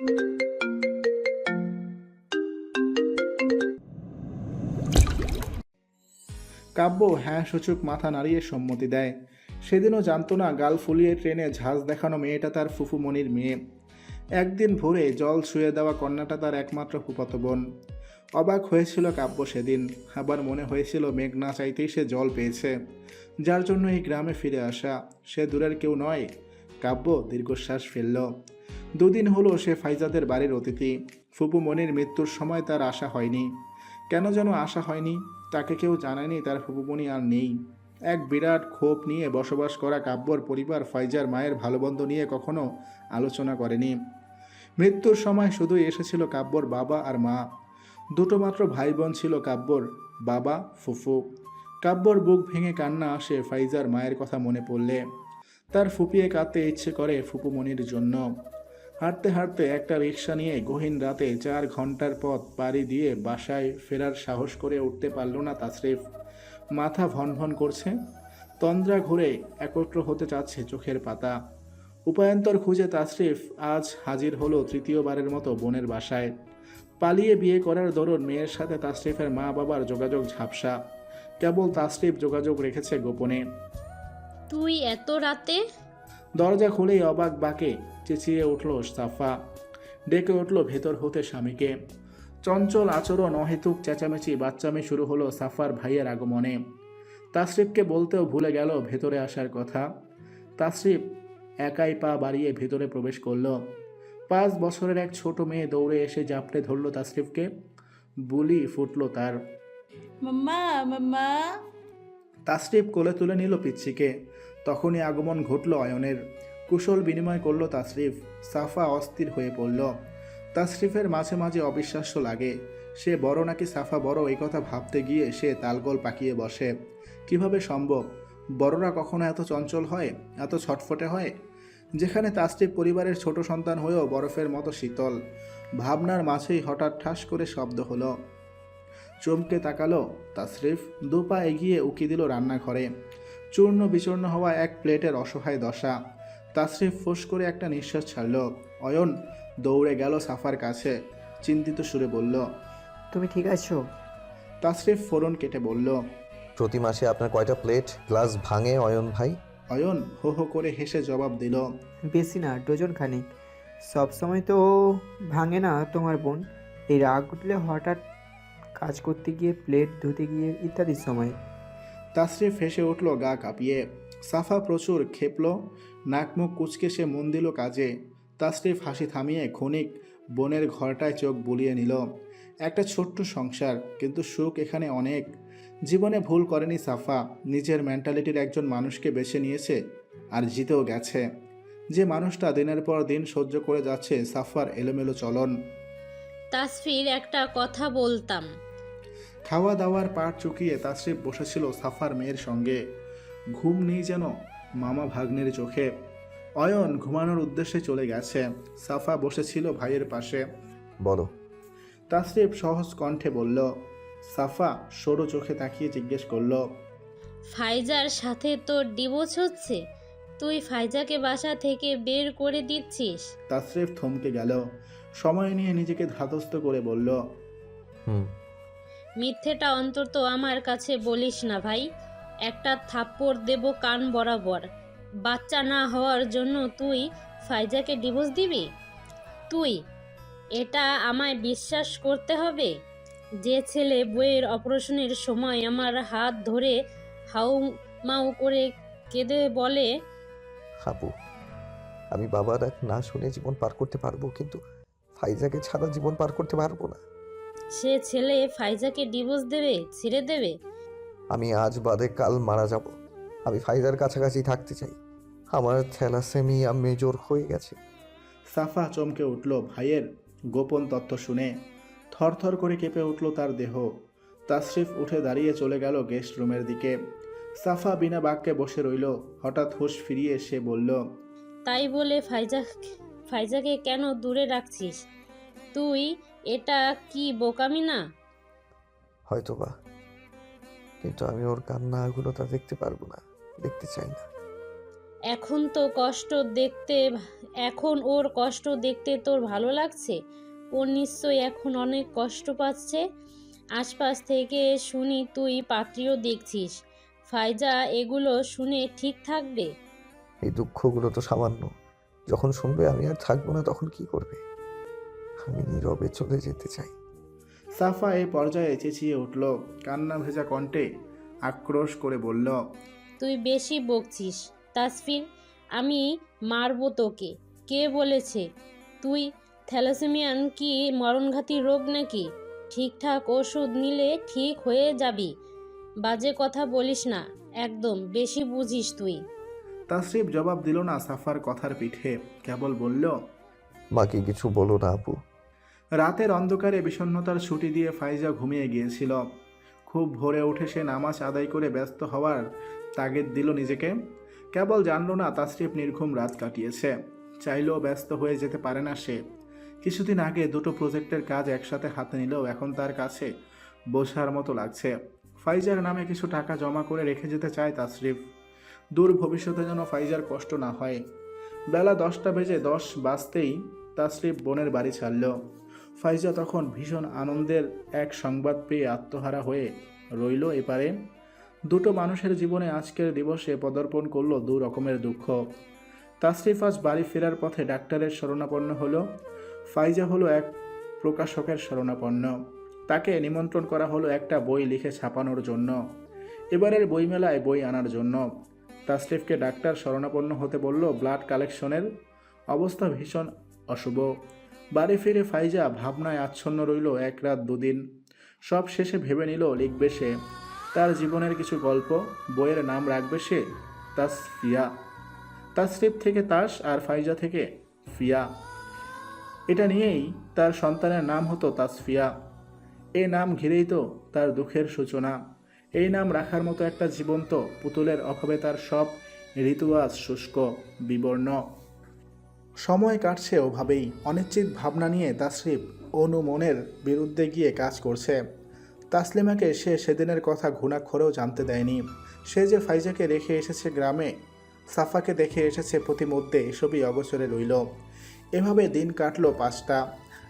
কাব্য হ্যাঁ সূচক মাথা নাড়িয়ে সম্মতি দেয়। সেদিনও জানতো না গাল ফুলিয়ে ট্রেনে ঝাঁজ দেখানো মেয়েটা তার ফুফুমণির মেয়ে। একদিন ভোরে জল শুয়ে দেওয়া কন্যাটা তার একমাত্র ফুফাতো বোন। অবাক হয়েছিল কাব্য সেদিন, আবার মনে হয়েছিল মেঘ না চাইতেই সে জল পেয়েছে। যার জন্য এই গ্রামে ফিরে আসা, সে দূরের কেউ নয়, কাব্য দীর্ঘশ্বাস ফেলল। দুদিন হলো সে ফাইজাদের বাড়ির অতিথি। ফুপু মনির মৃত্যুর সময় তার আশা হয়নি। কেন যেন আশা হয়নি, তাকে কেউ জানায়নি তার ফুপুমণি আর নেই। এক বিরাট ক্ষোভ নিয়ে বসবাস করা কাব্যর পরিবার ফাইজার মায়ের ভালোবন্ধ নিয়ে কখনো আলোচনা করেনি। মৃত্যুর সময় শুধুই এসেছিল কাব্যর বাবা আর মা। দুটো মাত্র ভাই বোন ছিল কাব্যর বাবা, ফুফু। কাব্যর বুক ভেঙে কান্না আসে ফাইজার মায়ের কথা মনে পড়লে। তার ফুপিয়ে কাঁদতে ইচ্ছে করে ফুপুমণির জন্য। হাঁটতে হাঁটতে একটা রিক্সা নিয়ে গহীন রাতে চার ঘণ্টার পথ পাড়ি দিয়ে বাসায় ফেরার সাহস করে উঠতে পারল না তাসরিফ। মাথা ভনভন করছে। তন্দ্রা ঘুরে একত্র হতে চাচ্ছে চোখের পাতা। উপায়ন্তর খুঁজে তাসরিফ আজ হাজির হলো তৃতীয়বারের মতো বোনের বাসায়। পালিয়ে বিয়ে করার দরুন মেয়ের সাথে তাসরিফের মা বাবার যোগাযোগ ঝাপসা। কেবল তাসরিফ যোগাযোগ রেখেছে গোপনে। তুই এত রাতে? দরজা খুলেই অবাক বাকে চেঁচিয়ে উঠল সাফা ডেকে উঠল ভেতর হতে স্বামীকে। চঞ্চল আচরণ অহেতুক চেঁচামেচি বাচ্চামি শুরু হলো সাফার ভাইয়ের আগমনে। তাসরিফকে বলতেও ভুলে গেল ভেতরে আসার কথা। তাসরিফ একাই পা বাড়িয়ে ভেতরে প্রবেশ করল। পাঁচ বছরের এক ছোট মেয়ে দৌড়ে এসে জাপটে ধরল তাসরিফকে। বুলি ফুটলো তার। মাম্মা মাম্মা। তাসরিফ কোলে তুলে নিল পিচ্ছিকে। তখনই আগমন ঘটল অয়নের। কুশল বিনিময় করল তাসরিফ। সাফা অস্থির হয়ে পড়ল। তাসরিফের মাঝে মাঝে অবিশ্বাস্য লাগে। সে বড় নাকি সাফা বড় এই কথা ভাবতে গিয়ে সে তালগোল পাকিয়ে বসে। কীভাবে সম্ভব? বড়রা কখনো এত চঞ্চল হয়? এত ছটফটে হয়? যেখানে তাসরিফ পরিবারের ছোট সন্তান হয়েও বরফের মতো শীতল। ভাবনার মাঝেই হঠাৎ ঠাস করে শব্দ হলো। চমকে তাকালো তাসরিফ। দু পা এগিয়ে উকি দিল রান্নাঘরে। চূর্ণ বিচূর্ণ হওয়া এক প্লেটের অসহায় দশা। তাসরিফ ফোঁস করে একটা নিঃশ্বাস ছাড়ল। অয়ন দৌড়ে গেল সাফার কাছে। চিন্তিত সুরে বলল তুমি ঠিক আছো? তাসরিফ ফোরন কেটে বলল প্রতি মাসে আপনার কয়টা প্লেট? গ্লাস ভাঙে অয়ন ভাই? অয়ন হো হো করে হেসে জবাব দিল বেশি না ডজন খানিক। সব সময় তো ভাঙে না তোমার বোন। এই রাগ উঠলে হঠাৎ কাজ করতে গিয়ে প্লেট ধুতে গিয়ে ইত্যাদির সময়। তাসরিফ হেসে উঠল গা কাঁপিয়ে। সাফা প্রচুর খেপল নাক মুখ কুচকে সে মন দিল কাজে। তাসরিফ হাসি থামিয়ে ক্ষণিক বোনের ঘরটায় চোখ বুলিয়ে নিল। একটা ছোট্ট সংসার কিন্তু সুখ এখানে অনেক। জীবনে ভুল করেনি সাফা নিজের মেন্টালিটির একজন মানুষকে বেছে নিয়েছে আর জিতেও গেছে। যে মানুষটা দিনের পর দিন সহ্য করে যাচ্ছে সাফার এলোমেলো চলন। তাসফির একটা কথা বলতাম। খাওয়া দাওয়ার পাট চুকিয়ে তাসরিফ বসেছিল সাফার মেয়ের সঙ্গে। ঘুম নেই যেন মামা ভাগ্নের চোখে। অয়ন ঘুমানোর উদ্দেশ্যে চলে গেছে। সাফা বসেছিল ভাইয়ের পাশে। বলো। তাসরিফ সহজ কণ্ঠে বলল সাফা সরু চোখে তাকিয়ে জিজ্ঞেস করল ফাইজার সাথে তোর ডিভোর্স হচ্ছে? তুই ফাইজাকে বাসা থেকে বের করে দিচ্ছিস? তাসরিফ থমকে গেল সময় নিয়ে নিজেকে ধাতস্থ করে বলল হুম। মিথ্যেটা অন্তত আমার কাছে বলিস না ভাই। একটা থাপ্পড় দেব কান বরাবর। বাচ্চা না হওয়ার জন্য তুই ফাইজাকে ডিভোর্স দিবি? তুই এটা আমায় বিশ্বাস করতে হবে? যে ছেলে বইয়ের অপারেশনের সময় আমার হাত ধরে হাউ মাউ করে কেঁদে বলে হাবু আমি বাবার ডাক না শুনে জীবন পার করতে পারব কিন্তু ফাইজাকে ছাড়া জীবন পার করতে পারব না। সে ছেলে ফাইজাকে ডিভোর্স দেবে ছেড়ে দেবে? আমি আজ বাদে কাল মারা যাব। আমি ফাইজার কাছাকাছি থাকতে চাই। আমার থ্যালাসেমিয়া মেজর হয়ে গেছে। সাফা চমকে উঠল ভাইয়ের গোপন তথ্য শুনে। থরথর করে কেঁপে উঠল তার দেহ। তাসরিফ উঠে দাঁড়িয়ে চলে গেল গেস্ট রুমের দিকে। সাফা বিনা বাক্যে বসে রইল। হঠাৎ হুঁশ ফিরিয়ে সে বলল তাই বলে ফাইজা ফাইজাকে কেন দূরে রাখছিস? তুই এটা কি বোকামি না? হয়তো বা কিন্তু আমি ওর কান্নাগুলো তা দেখতে পারব না দেখতে চাই না। এখন তো কষ্ট দেখতে এখন ওর কষ্ট দেখতে তোর ভালো লাগছে? ও নিশ্চয়ই এখন অনেক কষ্ট পাচ্ছে। আশপাশ থেকে শুনি তুই পাত্রীও দেখছিস। ফাইজা এগুলো শুনে ঠিক থাকবে? এই দুঃখগুলো তো সামান্য। যখন শুনবে আমি আর থাকব না তখন কি করবে? আমি নীরবে চলে যেতে চাই। সাফা এই পর্যায়ে চেঁচিয়ে উঠল কান্না ভেজা কণ্ঠে আক্রোশ করে বলল তুই বেশি বকছিস তাসফির আমি মারবো তোকে। কে বলেছে? তুই থ্যালাসেমিয়ান কি মরণঘাতী রোগ নাকি? ঠিকঠাক ওষুধ নিলে ঠিক হয়ে যাবি। বাজে কথা বলিস না একদম বেশি বুঝিস তুই। তাসরিফ জবাব দিল না সাফার কথার পিঠে কেবল বলল মাকে কিছু বলো না আপু। রাতের অন্ধকারে বিষণ্ণতার ছুটি দিয়ে ফাইজা ঘুমিয়ে গিয়েছিল। খুব ভোরে উঠে সে নামাজ আদায় করে ব্যস্ত হওয়ার তাগিদ দিল নিজেকে। কেবল জানল না, তাসরিফ নির্ঘুম রাত কাটিয়েছে। চাইলেও ব্যস্ত হয়ে যেতে পারে না সে। কিছুদিন আগে দুটো প্রজেক্টের কাজ একসাথে হাতে নিলেও এখন তার কাছে বোঝার মতো লাগছে। ফাইজার নামে কিছু টাকা জমা করে রেখে যেতে চায় তাসরিফ। দূর ভবিষ্যতে যেন ফাইজার কষ্ট না হয়। বেলা দশটা বেজে দশ বাজতেই তাসরিফ বোনের বাড়ি ছাড়ল। ফাইজা তখন ভীষণ আনন্দের এক সংবাদ পেয়ে আত্মহারা হয়ে রইল এপারে। দুটো মানুষের জীবনে আজকের দিবসে পদার্পণ করল দু রকমের দুঃখ। তাসরিফ আজ বাড়ি ফেরার পথে ডাক্তারের শরণাপন্ন হলো। ফাইজা হলো এক প্রকাশকের শরণাপন্ন। তাকে নিমন্ত্রণ করা হলো একটা বই লিখে ছাপানোর জন্য। এবারের বইমেলায় বই আনার জন্য। তাসরিফকে ডাক্তার শরণাপন্ন হতে বলল, ব্লাড কালেকশনের অবস্থা ভীষণ অশুভ। বাড়ি ফিরে ফাইজা ভাবনায় আচ্ছন্ন রইল এক রাত দুদিন। সব শেষে ভেবে নিল, লিখবে সে, তার জীবনের কিছু গল্প, বইয়ের নাম রাখবে সে তাস তাসফিয়া তাসরিফ থেকে তাস আর ফাইজা থেকে ফিয়া। এটা নিয়েই তার সন্তানের নাম হতো তাসফিয়া। এ নাম ঘিরেই তো তার দুঃখের সূচনা। এই নাম রাখার মতো একটা জীবন্ত, পুতুলের অভাবে তার সব ঋতুয়াজ শুষ্ক, বিবর্ণ। সময় কাটছে ওভাবেই। অনিশ্চিত ভাবনা নিয়ে তাসরিফ অনু মনের বিরুদ্ধে গিয়ে কাজ করছে। তাসলিমাকে সে সেদিনের কথা ঘুণাক্ষরেও জানতে দেয়নি। সে যে ফাইজাকে রেখে এসেছে গ্রামে, সাফাকে দেখে এসেছে প্রতিমধ্যে এসবই অগোচরে রইল। এভাবে দিন কাটল পাঁচটা।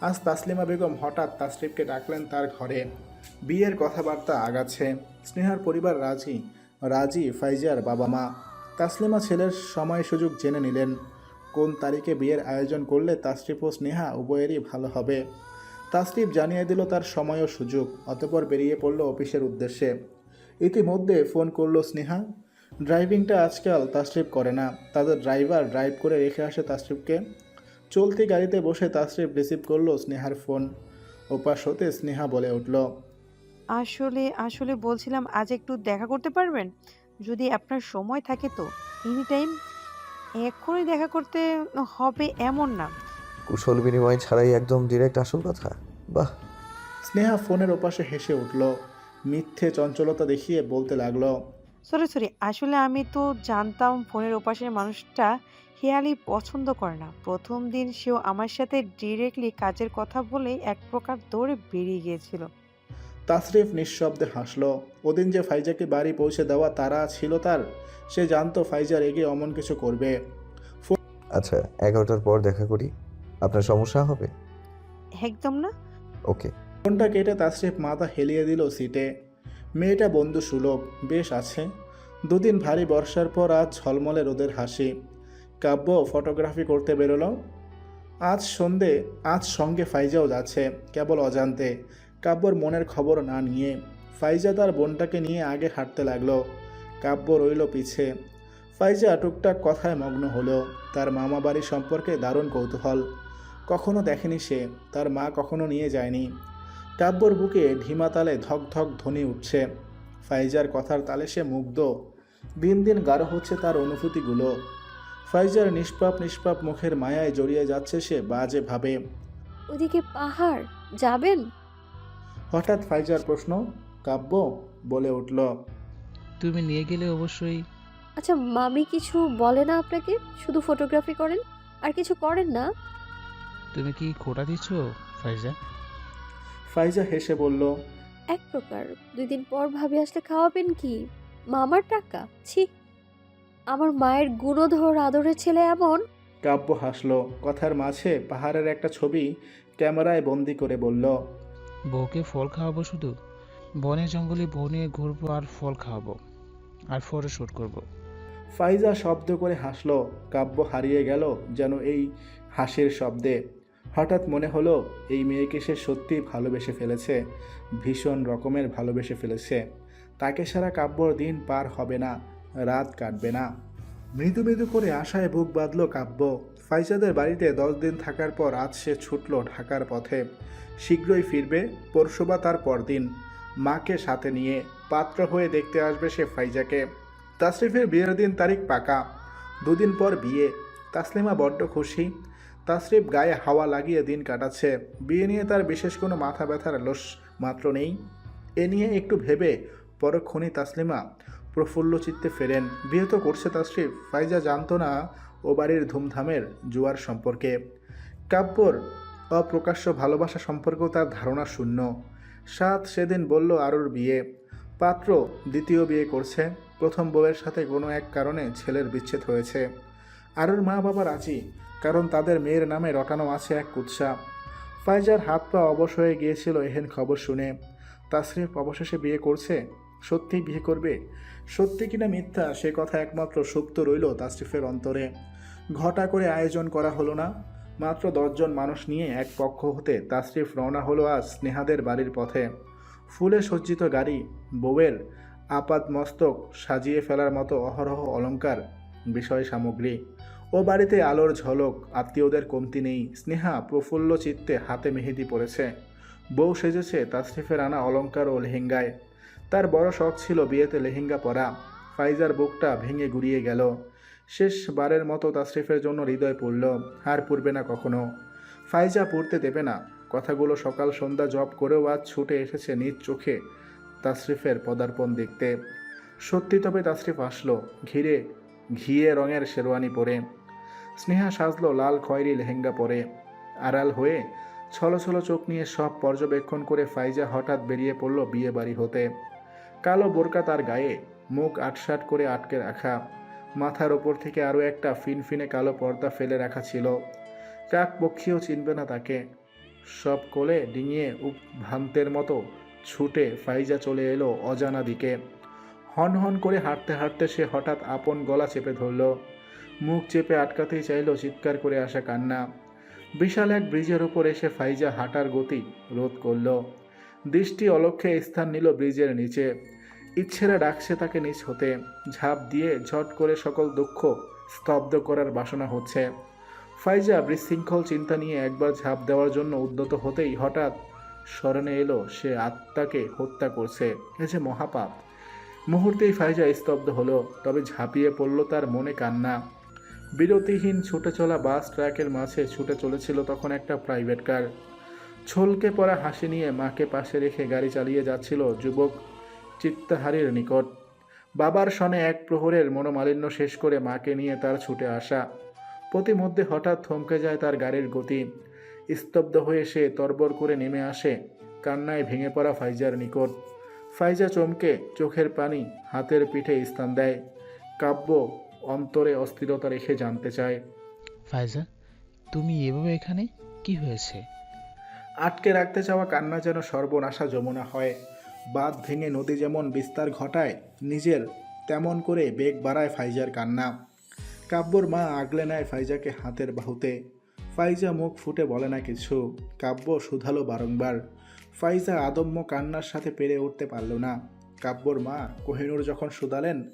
আজ তাসলিমা বেগম হঠাৎ তাসরিফকে ডাকলেন তার ঘরে। বিয়ের কথাবার্তা আগাচ্ছে। স্নেহার পরিবার রাজি। রাজি ফাইজার বাবা মা তাসলিমা ছেলের সময় সুযোগ জেনে নিলেন। কোন তারিখে বিয়ের আয়োজন করলে তাসরিফ ও স্নেহা উভয়েরই ভালো হবে? তাসরিফ জানিয়ে দিল তার সময় ও সুযোগ, অতপর বেরিয়ে পড়ল অফিসের উদ্দেশ্যে। ইতিমধ্যে ফোন করল স্নেহা। ড্রাইভিংটা আজকাল তাসরিফ করে না। তাদের ড্রাইভার ড্রাইভ করে রেখে আসে তাসরিফকে চলতি গাড়িতে বসে তাসরিফ রিসিভ করল স্নেহার ফোন। ওপাশ হতে স্নেহা বলে উঠল, আসলে আসলে বলছিলাম আজ একটু দেখা করতে পারবেন? যদি আপনার সময় থাকে তো এনি টাইম এক্ষুনি দেখা করতে হবে এমন না। কুশল বিনিময় ছাড়াই একদম ডিরেক্ট আসল কথা। বাহ। স্নেহা ফোনের ওপাশে হেসে উঠল। মিথ্যে চঞ্চলতা দেখিয়ে বলতে লাগল সরি সরি আসলে আমি তো জানতাম ফোনের ওপাশের মানুষটা হেয়ালি পছন্দ করে না। প্রথম দিন সেও আমার সাথে ডিরেক্টলি কাজের কথা বলে এক প্রকার দৌড়ে বেরিয়ে গিয়েছিল। তাসরিফ নিঃশব্দে হাসলো। ওদিন যে ফাইজাকে বাড়ি পৌঁছে দেওয়া তারা ছিল তার সে জানতো ফাইজা রেগে অমন কিছু করবে। আচ্ছা এগারোটার পর দেখা করি। আপনার সমস্যা হবে? একদম না। ওকে। ফোনটা কেটে তাসরিফ মাথা হেলিয়ে দিল সিটে। মেয়েটা বন্ধু সুলভ বেশ আছে। দুদিন ভারী বর্ষার পর আজ ঝলমলে রোদের হাসি। কাব্য ফটোগ্রাফি করতে বেরোলো। আজ সন্ধে আজ সঙ্গে ফাইজাও যাচ্ছে কেবল অজান্তে। কাব্যর মনের খবর না নিয়ে ফাইজা তার বোনটাকে নিয়ে আগে হাঁটতে লাগল। কাব্য রইল পিছে। ফাইজা টুকটাক কথায় মগ্ন হলো। তার মামা বাড়ি সম্পর্কে দারুণ কৌতূহল। কখনো দেখেনি সে, তার মা কখনো নিয়ে যায়নি। কাব্যর বুকে ঢিমা তালে ধক ধক ধ্বনি উঠছে। ফাইজার কথার তালে সে মুগ্ধ। দিন দিন গাঢ় হচ্ছে তার অনুভূতিগুলো। ফাইজার নিষ্পাপ নিষ্পাপ মুখের মায়ায় জড়িয়ে যাচ্ছে সে বাজে ভাবে। ওদিকে পাহাড়, যাবেন? হঠাৎ ফাইজার প্রশ্ন কাব্য? বলে উঠল। তুমি নিয়ে গেলে অবশ্যই। আচ্ছা মামি কিছু বলে না আপনাকে? শুধু ফটোগ্রাফি করেন? আর কিছু করেন না? তুমি কি খোটা দিচ্ছ ফাইজা? ফাইজা হেসে বলল এক প্রকার দুই দিন পর ভাবি আসলে খাওয়াবেন কি? মামার টাকা? ছি। আমার মায়ের গুণধর আদরের ছেলে এমন? কাব্য হাসলো। কথার মাঝে পাহাড়ের একটা ছবি ক্যামেরায় বন্দি করে বলল বউকে ফল খাওয়াবো শুধু? বনে জঙ্গলে বউ নিয়ে ঘুরবো আর ফল খাওয়াবো। আর ফটো শ্যুট করব। ফাইজা শব্দ করে হাসলো, কাব্য হারিয়ে গেল যেন এই হাসির শব্দে। হঠাৎ মনে হলো, এই মেয়েকে সে সত্যিই ভালোবেসে ফেলেছে, ভীষণ রকমের ভালোবেসে ফেলেছে। তাকে সারা কাব্যর দিন পার হবে না, রাত কাটবে না। মৃদু মৃদু করে আশায় বুক বাঁধল কাব্য। ফাইজাদের বাড়িতে দশ দিন থাকার পর আজ সে ছুটল ঢাকার পথে। শীঘ্রই ফিরবে পরশু বা তার পরদিন। মাকে সাথে নিয়ে পাত্র হয়ে দেখতে আসবে সে ফাইজাকে। তাসরিফের বিয়ের দিন তারিখ পাকা। দুদিন পর বিয়ে। তাসলিমা বড্ড খুশি। তাসরিফ গায়ে হাওয়া লাগিয়ে দিন কাটাচ্ছে। বিয়ে নিয়ে তার বিশেষ কোনো মাথা ব্যথার লোস মাত্র নেই। এ নিয়ে একটু ভেবে পরক্ষণই তাসলিমা প্রফুল্ল চিত্তে ফেরেন। বিয়ে তো করছে তাসরিফ ফাইজা জানত না ও বাড়ির ধুমধামের জুয়ার সম্পর্কে। কাব্যর অপ্রকাশ্য ভালোবাসা সম্পর্কেও তার ধারণা শূন্য। সাত সেদিন বলল আরুর বিয়ে। পাত্র দ্বিতীয় বিয়ে করছে। প্রথম বউয়ের সাথে কোনো এক কারণে ছেলের বিচ্ছেদ হয়েছে। আরুর মা বাবা রাজি, কারণ তাদের মেয়ের নামে রটানো আছে এক কুৎসা। ফাইজার হাত পা অবশ হয়ে গিয়েছিল এহেন খবর শুনে। তাসরিফ অবশেষে বিয়ে করছে সত্যিই বিয়ে করবে? সত্যি কিনা মিথ্যা? সে কথা একমাত্র সুপ্ত রইল তাসরিফের অন্তরে। ঘটা করে আয়োজন করা হলো না। মাত্র দশজন মানুষ নিয়ে এক পক্ষ হতে তাসরিফ রওনা হলো আজ স্নেহাদের বাড়ির পথে। ফুলে সজ্জিত গাড়ি, বউয়ের আপাত মস্তক সাজিয়ে ফেলার মতো অহরহ অলঙ্কার বিষয় সামগ্রী ও বাড়িতে আলোর ঝলক, আত্মীয়দের কমতি নেই। স্নেহা প্রফুল্ল চিত্তে হাতে মেহেদি পড়েছে বউ সেজেছে তাসরিফের আনা অলংকার ও লেহেঙ্গায়। তার বড় শখ ছিল বিয়েতে লেহেঙ্গা পরা। ফাইজার বুকটা ভেঙে গুড়িয়ে গেল। শেষবারের মতো তাসরিফের জন্য হৃদয় পড়ল, আর পড়বে না কখনো। ফাইজা পড়তে দেবে না। কথাগুলো সকাল সন্ধ্যা জব করেও আজ ছুটে এসেছে নিজ চোখে তাসরিফের পদার্পণ দেখতে। সত্যি তবে তাসরিফ আসলো, ঘিরে, ঘিয়ে রঙের শেরওয়ানি পরে। স্নেহা সাজলো লাল খয়েরি লেহেঙ্গা পরে। আড়াল হয়ে ছলো ছলো চোখ নিয়ে সব পর্যবেক্ষণ করে ফাইজা হঠাৎ বেরিয়ে পড়ল বিয়ে বাড়ি হতে। কালো বোরকা তার গায়ে, মুখ আটসাট করে আটকে রাখা। মাথার ওপর থেকে আরও একটা ফিনফিনে কালো পর্দা ফেলে রাখা ছিল। কাক পক্ষীও চিনবে না তাকে। সব কোলে ডিঙিয়ে ভ্রান্তের মতো ছুটে ফাইজা চলে এলো অজানা দিকে। হন হন করে হাঁটতে হাঁটতে সে হঠাৎ আপন গলা চেপে ধরল। মুখ চেপে আটকাতেই চাইল চিৎকার করে আসা কান্না। বিশাল এক ব্রিজের উপর এসে ফাইজা হাঁটার গতি রোধ করল। দৃষ্টি অলক্ষে স্থান নিল ব্রিজের নিচে। ইচ্ছেরা ডাকছে তাকে নিচ হতে। ঝাঁপ দিয়ে ঝট করে সকল দুঃখ স্তব্ধ করার বাসনা হচ্ছে। ফাইজা বিশৃঙ্খল চিন্তা নিয়ে একবার ঝাঁপ দেওয়ার জন্য উদ্যত হতেই হঠাৎ স্মরণে এলো, সে আত্মাকে হত্যা করছে। এ যে মহাপাপ। মুহূর্তেই ফাইজা স্তব্ধ হলো, তবে ঝাঁপিয়ে পড়ল তার মনে কান্না। বিরতিহীন ছুটে চলা বাস ট্র্যাকের মাঝে ছুটে চলেছিল তখন একটা প্রাইভেট কার। ছলকে পড়া হাসি নিয়ে মাকে পাশে রেখে গাড়ি চালিয়ে যাচ্ছিল যুবক চিত্তাহারির নিকট। বাবার সনে এক প্রহরের মনোমালিন্য শেষ করে মাকে নিয়ে তার ছুটে আসা। প্রতিমধ্যে হঠাৎ থমকে যায় তার গাড়ির গতি। স্তব্ধ হয়ে সে তরবর করে নেমে আসে কান্নায় ভেঙে পড়া ফাইজার নিকট। ফাইজা চমকে চোখের পানি হাতের পিঠে স্থান দেয়। কাব্য অন্তরে অস্থিরতা রেখে জানতে চায়। ফাইজা, তুমি এভাবে এখানে? কি হয়েছে? আটকে রাখতে চাওয়া কান্না যেন সর্বনাশা যমুনা হয়। বাঁধ ভেঙে নদী যেমন বিস্তার ঘটায়, নিজের তেমন করে বেগ বাড়ায় ফাইজার কান্না। কাব্যর মা আগলে নেয় ফাইজাকে হাতের বাহুতে। ফাইজা মুখ ফুটে বলে না কিছু। কাব্য শুধালো বারংবার। ফাইজা আদম্য কান্নার সাথে পেরে উঠতে পারল না। কাব্যর মা কোহিনুর যখন শুধালেন,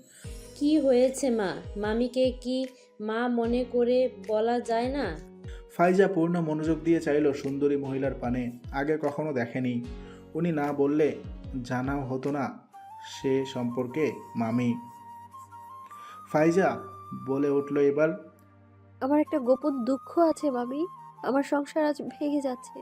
কি হয়েছে মা? মামিকে কি মা মনে করে বলা যায় না? ফাইজা পূর্ণ মনোযোগ দিয়ে চাইল সুন্দরী মহিলার পানে, আগে কখনো দেখেনি। উনি না বললে জানাও হতো না সে সম্পর্কে মামি। ফাইজা বলে উঠল এবার, আমার একটা গোপন দুঃখ আছে মামি, আমার সংসার আজ ভেঙে যাচ্ছে।